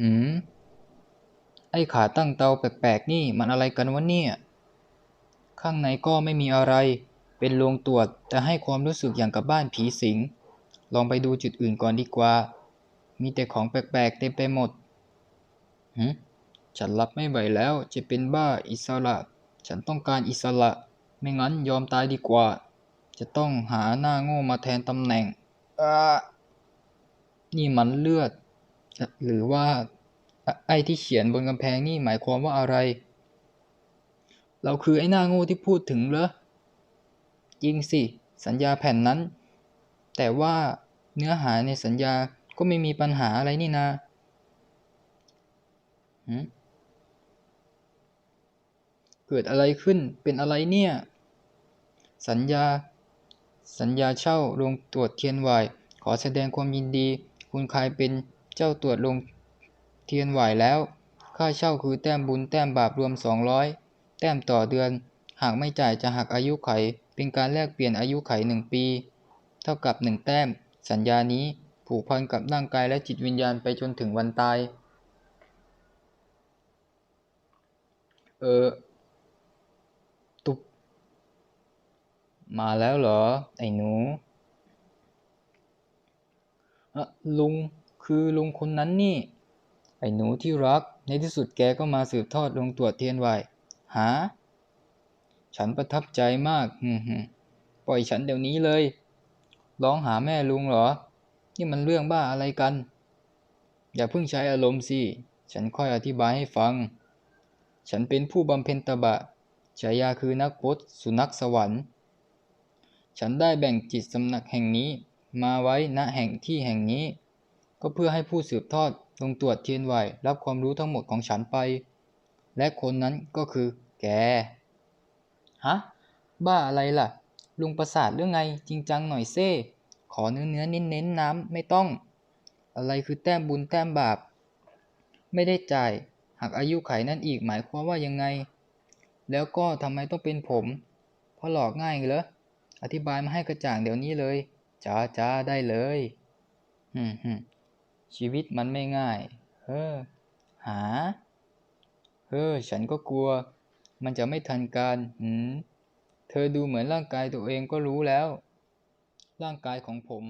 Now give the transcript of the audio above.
หืม ไอ้ขาตั้งเตาแปลกๆนี่มันอะไรกันวะเนี่ย ข้างในก็ไม่มีอะไร เป็นโรงตรวจแต่ให้ความรู้สึกอย่างกับบ้านผีสิง ลองไปดูจุดอื่นก่อนดีกว่า มีแต่ของแปลกๆเต็มไปหมดหืมฉันรับไม่ไหวแล้วจะเป็นบ้าอิสระ ฉันต้องการอิสระ ไม่งั้นยอมตายดีกว่า จะต้องหาหน้าโง่มาแทนตำแหน่งอ่านี่มันเลือด หรือว่าไอ้ที่เขียนบนกำแพงนี่หมายความว่าอะไร เราคือไอ้หน้าโง่ที่พูดถึงเหรอจริงสิ สัญญาแผ่นนั้น แต่ว่าเนื้อหาในสัญญาก็ไม่มีปัญหาอะไรนี่นาเกิดอะไรขึ้นเป็นอะไรเนี่ย สัญญา สัญญาเช่าโรงตรวจเทียนไหวขอแสดงความยินดี คุณคายเป็น เจ้าตรวจโรงเทียนไหวแล้ว ค่าเช่าคือแต้มบุญแต้มบาปรวม 200 แต้มต่อเดือน หากไม่จ่ายจะหักอายุไข เป็นการแลกเปลี่ยนอายุไขหนึ่งปี เท่ากับหนึ่งแต้ม สัญญานี้ผูกพันกับร่างกายและจิตวิญญาณไปจนถึงวันตาย เออ ตุบมาแล้วเหรอ ไอ้หนูอะลุง คือลุงคนนั้นนี่ ไอ้หนูที่รัก ในที่สุดแกก็มาสืบทอดลงตรวจเทียนไหวหา ฉันประทับใจมากปล่อยฉันเดี๋ยวนี้เลย ร้องหาแม่ลุงเหรอ นี่มันเรื่องบ้าอะไรกัน อย่าเพิ่งใช้อารมณ์สิ ฉันค่อยอธิบายให้ฟัง ฉันเป็นผู้บำเพ็ญตบะฉายาคือนักพจน์สุนัขสวรรค์ ฉันได้แบ่งจิตสำนักแห่งนี้ มาไว้ณแห่งที่แห่งนี้ ก็เพื่อให้ผู้สืบทอดลงตรวจเทียนไหวรับความรู้ทั้งหมดของฉันไป และคนนั้นก็คือ แก ฮะ บ้าอะไรล่ะ ลุงประสาทเรื่องไงจริงจังหน่อยเซ่ ขอเนื้อเนื้อเน้นเน้นน้ำไม่ต้อง อะไรคือแต้มบุญแต้มบาป ไม่ได้จ่าย หากอายุไขนั่นอีกหมายความว่ายังไง แล้วก็ทำไมต้องเป็นผม เพราะหลอกง่ายเหรอ อธิบายมาให้กระจ่างเดี๋ยวนี้เลย จ้าจ้าได้เลยฮึมฮึม ชีวิตมันไม่ง่าย เฮ้อ หา เฮ้อ ฉันก็กลัว มันจะไม่ทันการหืม เธอดูเหมือนร่างกายตัวเองก็รู้แล้ว ร่างกายของผม